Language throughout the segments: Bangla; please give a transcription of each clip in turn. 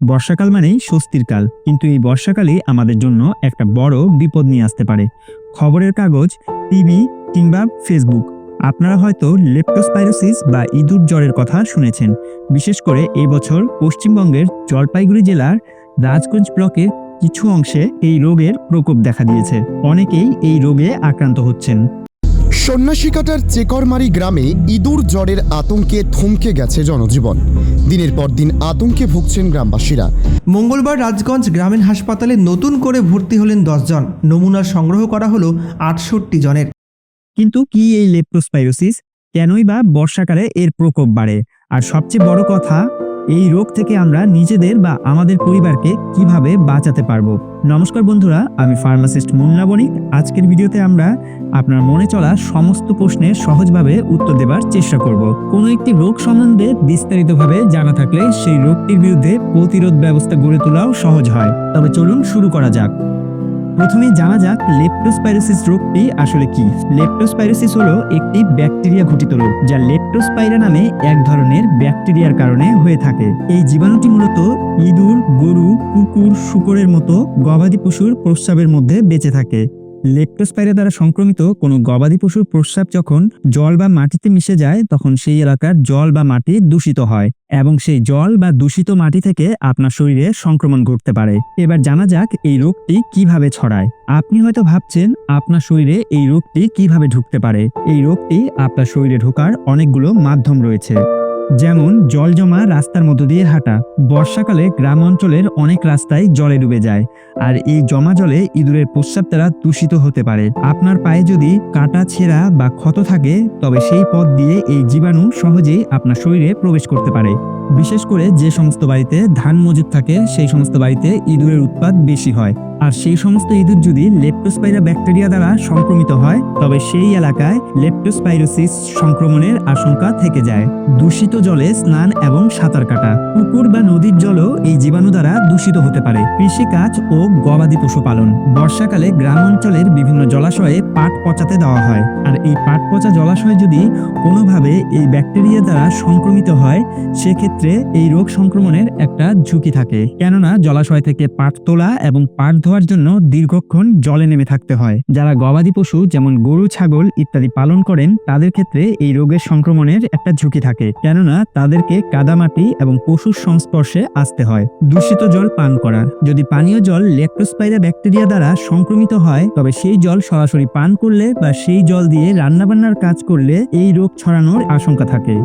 বর্ষাকাল মানেই স্বস্তির কাল, কিন্তু এই বর্ষাকালে আমাদের জন্য একটা বড় বিপদ নিয়ে আসতে পারে। খবরের কাগজ, টিভি কিংবা ফেসবুক। আপনারা হয়তো লেপ্টোস্পাইরোসিস বা ইঁদুর জ্বরের কথা শুনেছেন। বিশেষ করে এই বছর পশ্চিমবঙ্গের জলপাইগুড়ি জেলার রাজগঞ্জ ব্লকের কিছু অংশে এই রোগের প্রকোপ দেখা দিয়েছে। অনেকেই এই রোগে আক্রান্ত হচ্ছেন। সন্ন্যাসীকাটার চেকরমারি গ্রামে ইঁদুর জ্বরের আতঙ্কে থমকে গেছে জনজীবন। দিনের পর দিন আতঙ্কে ভুগছেন গ্রামবাসীরা। মঙ্গলবার রাজগঞ্জ গ্রামীণ হাসপাতালে নতুন করে ভর্তি হলেন দশজন নমুনা সংগ্রহ করা হলো আটষট্টি জনের। কিন্তু কি এই লেপ্টোস্পাইরোসিস কেনই বা বর্ষাকালে এর প্রকোপ বাড়ে? আর সবচেয়ে বড় কথা এই রোগ থেকে আমরা নিজেদের বা আমাদের পরিবারকে কীভাবে বাঁচাতে পারব? নমস্কার বন্ধুরা, আমি ফার্মাসিস্ট মুন্না বণিক। আজকের ভিডিওতে আমরা আপনার মনে চলা সমস্ত প্রশ্নের সহজভাবে উত্তর দেবার চেষ্টা করব। কোনো একটি রোগ সম্বন্ধে বিস্তারিতভাবে জানা থাকলে সেই রোগটির বিরুদ্ধে প্রতিরোধ ব্যবস্থা গড়ে তোলাও সহজ হয়। তবে চলুন শুরু করা যাক। প্রথমে জানা যাক লেপ্টোস্পাইরোসিস রোগটি আসলে কি। লেপ্টোস্পাইরোসিস হলো একটি ব্যাকটেরিয়া ঘটিত রোগ, যা লেপ্টোস্পাইরা নামে এক ধরনের ব্যাকটেরিয়ার কারণে হয়ে থাকে। এই জীবাণুটি মূলত ইঁদুর, গরু, কুকুর, শুকরের মতো গবাদি পশুর প্রস্রাবের মধ্যে বেঁচে থাকে। লেপ্টোস্পাইরা দ্বারা সংক্রমিত কোনো গবাদি পশুর প্রস্রাব যখন জল বা মাটিতে মিশে যায়, তখন সেই এলাকার জল বা মাটি দূষিত হয় এবং সেই জল বা দূষিত মাটি থেকে আপনার শরীরে সংক্রমণ ঘটতে পারে। এবার জানা যাক এই রোগটি কীভাবে ছড়ায়। আপনি হয়তো ভাবছেন, আপনার শরীরে এই রোগটি কীভাবে ঢুকতে পারে? এই রোগটি আপনার শরীরে ঢোকার অনেকগুলো মাধ্যম রয়েছে। যেমন জল জমা রাস্তার মধ্য দিয়ে হাঁটা। বর্ষাকালে গ্রাম অঞ্চলের অনেক রাস্তায় জলে ডুবে যায়, আর এই জমা জলে ইঁদুরের প্রস্রাব দ্বারা দূষিত হতে পারে। আপনার পায়ে যদি কাটা, ছেঁড়া বা ক্ষত থাকে, তবে সেই পথ দিয়ে এই জীবাণু সহজেই আপনার শরীরে প্রবেশ করতে পারে। বিশেষ করে যে সমস্ত বাড়িতে ধান মজুদ থাকে, সেই সমস্ত বাড়িতে ইঁদুরের উৎপাদ বেশি হয়। আর সেই সমস্ত ইঁদুর যদি লেপ্টোস্পাইরা ব্যাকটেরিয়া দ্বারা সংক্রমিত হয়, তবে সেই এলাকায় লেপ্টোস্পাইরোসিস সংক্রমণের আশঙ্কা থেকে যায়। দূষিত জলে স্নান এবং সাঁতার কাটা। পুকুর বা নদীর জলও এই জীবাণু দ্বারা দূষিত হতে পারে। কৃষিকাজ ও গবাদি পশুপালন বর্ষাকালে গ্রাম অঞ্চলের বিভিন্ন জলাশয়ে পাট পচাতে দেওয়া হয়। আর এই পাট পচা জলাশয় যদি কোনোভাবে এই ব্যাকটেরিয়া দ্বারা সংক্রমিত হয়, সেক্ষেত্রে এই রোগ সংক্রমণের একটা ঝুঁকি থাকে। কেননা জলাশয় থেকে পাট তোলা এবং পাট ধোয়ার জন্য দীর্ঘক্ষণ জলে নেমে থাকতে হয়। যারা গবাদি পশু, যেমন গরু, ছাগল ইত্যাদি পালন করেন, তাদের ক্ষেত্রে এই রোগের সংক্রমণের একটা ঝুঁকি থাকে। কেননা, তাদেরকে কাদামাটি এবং পশুর সংস্পর্শে আসতে হয়। দূষিত জল পান করা যদি পানীয় জল লেপ্টোস্পাইরা ব্যাকটেরিয়া দ্বারা সংক্রমিত হয়, তবে সেই জল সরাসরি পান করলে বা সেই জল দিয়ে রান্নাবান্নার কাজ করলে এই রোগ ছড়ানোর আশঙ্কা থাকে।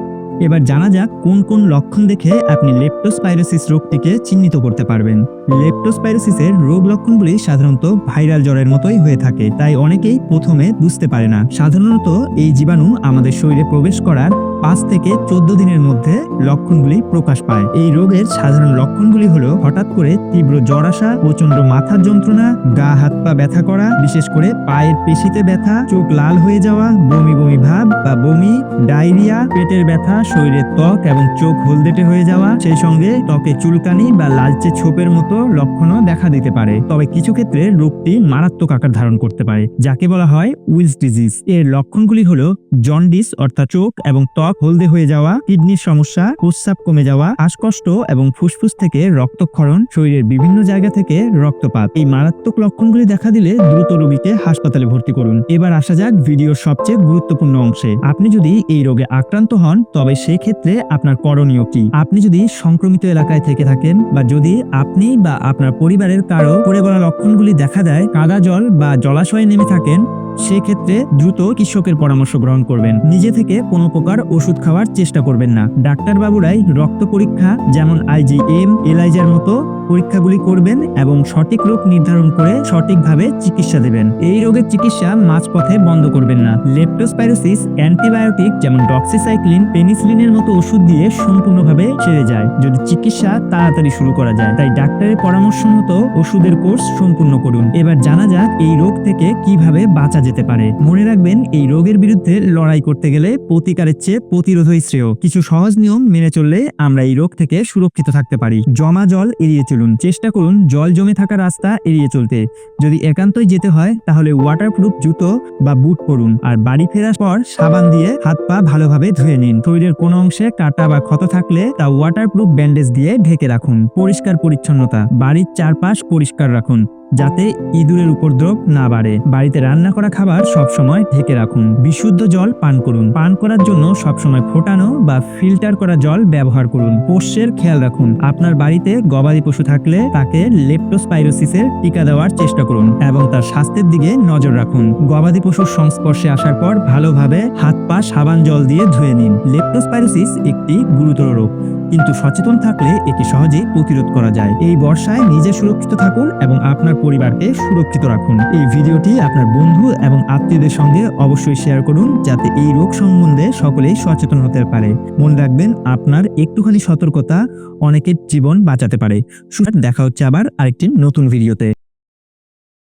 এবার জানা যাক কোন কোন লক্ষণ দেখে আপনি লেপ্টোস্পাইরোসিস রোগটিকে চিহ্নিত করতে পারবেন। লেপটোস্পাইরোসিসের রোগ লক্ষণগুলি সাধারণত ভাইরাল জ্বরের মতোই হয়ে থাকে, তাই অনেকেই প্রথমে বুঝতে পারে না। সাধারণত এই জীবাণু আমাদের শরীরে প্রবেশ করার পাঁচ থেকে চোদ্দ দিনের মধ্যে লক্ষণগুলি প্রকাশ পায়। এই রোগের সাধারণ লক্ষণগুলি হলো হঠাৎ করে তীব্র জ্বর আসা প্রচণ্ড মাথার যন্ত্রণা, গা, হাত, পা ব্যথা করা, বিশেষ করে পায়ের পেশিতে ব্যথা, চোখ লাল হয়ে যাওয়া, বমি বমি ভাব বা বমি, ডায়রিয়া, পেটের ব্যথা, শরীরের ত্বক এবং চোখ হলদেটে হয়ে যাওয়া, সেই সঙ্গে ত্বকে চুলকানি বা লালচে ছোপের মতো লক্ষণও দেখা দিতে পারে। তবে কিছু ক্ষেত্রে রোগটি মারাত্মক আকার ধারণ করতে পারে, যাকে বলা হয় উইলস ডিজিজ। এর লক্ষণগুলি হলো জন্ডিস অর্থাৎ চোখ এবং ত্বক হলদে হয়ে যাওয়া, কিডনির সমস্যা, প্রস্রাব কমে যাওয়া, শ্বাসকষ্ট এবং ফুসফুস থেকে রক্তক্ষরণ, শরীরের বিভিন্ন জায়গা থেকে রক্তপাত। এই মারাত্মক লক্ষণগুলি দেখা দিলে দ্রুত রোগীকে হাসপাতালে ভর্তি করুন। এবার আসা যাক ভিডিওর সবচেয়ে গুরুত্বপূর্ণ অংশে। আপনি যদি এই রোগে আক্রান্ত হন, তবে সেই ক্ষেত্রে আপনার করণীয় কি? আপনি যদি সংক্রমিত এলাকায় থেকে থাকেন বা যদি আপনি বা আপনার পরিবারের কারও পড়ে বলা লক্ষণগুলি দেখা দেয়, কাদা জল বা জলাশয়ে নেমে থাকেন সেক্ষেত্রে দ্রুত কৃষকের পরামর্শ গ্রহণ করবেন। নিজে থেকে কোনো প্রকার ওষুধ খাওয়ার চেষ্টা করবেন না। ডাক্তারবাবুরাই রক্ত পরীক্ষা, যেমন আইজিএম এলাইজার মতো পরীক্ষাগুলি করবেন এবং সঠিক রোগ নির্ধারণ করে সঠিকভাবে চিকিৎসা দেবেন। এই রোগের চিকিৎসা মাঝপথে বন্ধ করবেন না। লেপ্টোস্পাইরোসিস, অ্যান্টিবায়োটিক যেমন ডক্সিসাইক্লিন, পেনিসিলিনের মতো ওষুধ দিয়ে সম্পূর্ণভাবে সেরে যায়। যদি চিকিৎসা তাড়াতাড়ি শুরু করা যায়, তাই ডাক্তারের পরামর্শ মতো ওষুধের কোর্স সম্পূর্ণ করুন। এবার জানা যাক এই রোগ থেকে কীভাবে বাঁচা যেতে পারে। মনে রাখবেন, এই রোগের বিরুদ্ধে লড়াই করতে গেলে প্রতিকারের চেয়ে প্রতিরোধই শ্রেয়। কিছু সহজ নিয়ম মেনে চললে আমরা এই রোগ থেকে সুরক্ষিত থাকতে পারি। জমা জল এড়িয়ে চলুন, চেষ্টা করুন জল জমে থাকা রাস্তা এড়িয়ে চলতে। যদি একান্তই যেতে হয়, তাহলে ওয়াটারপ্রুফ জুতো বা বুট পরুন আর বাড়ি ফেরার পর সাবান দিয়ে হাত পা ভালোভাবে ধুয়ে নিন। শরীরের কোনো অংশে কাটা বা ক্ষত থাকলে তা ওয়াটারপ্রুফ ব্যান্ডেজ দিয়ে ঢেকে রাখুন। পরিষ্কার পরিচ্ছন্নতা, বাড়ির চারপাশ পরিষ্কার রাখুন। যাতে ইঁদুরের উপদ্রব না বাড়ে। বাড়িতে রান্না করা খাবার সবসময় ঢেকে রাখুন। বিশুদ্ধ জল পান করুন। পান করার জন্য সবসময় ফোটানো বা ফিল্টার করা জল ব্যবহার করুন। পোষ্যের খেয়াল রাখুন। আপনার বাড়িতে গবাদি পশু থাকলে তাকে লেপ্টোস্পাইরোসিসের টিকা দেওয়ার চেষ্টা করুন এবং তার স্বাস্থ্যের দিকে নজর রাখুন। গবাদি পশুর সংস্পর্শে আসার পর ভালোভাবে হাত পা সাবান জল দিয়ে ধুয়ে নিন। লেপ্টোস্পাইরোসিস একটি গুরুতর রোগ। কিন্তু সচেতন থাকলে এটি সহজে প্রতিরোধ করা যায়। এই বর্ষায় নিজে সুরক্ষিত থাকুন এবং আপনার পরিবারকে সুরক্ষিত রাখুন। এই ভিডিওটি আপনার বন্ধু এবং আত্মীয়দের সঙ্গে অবশ্যই শেয়ার করুন যাতে এই রোগ সম্বন্ধে সকলেই সচেতন হতে পারে। মনে রাখবেন, আপনার একটুখানি সতর্কতা অনেকের জীবন বাঁচাতে পারে। সুতরাং দেখা হচ্ছে আবার আরেকটি নতুন ভিডিওতে।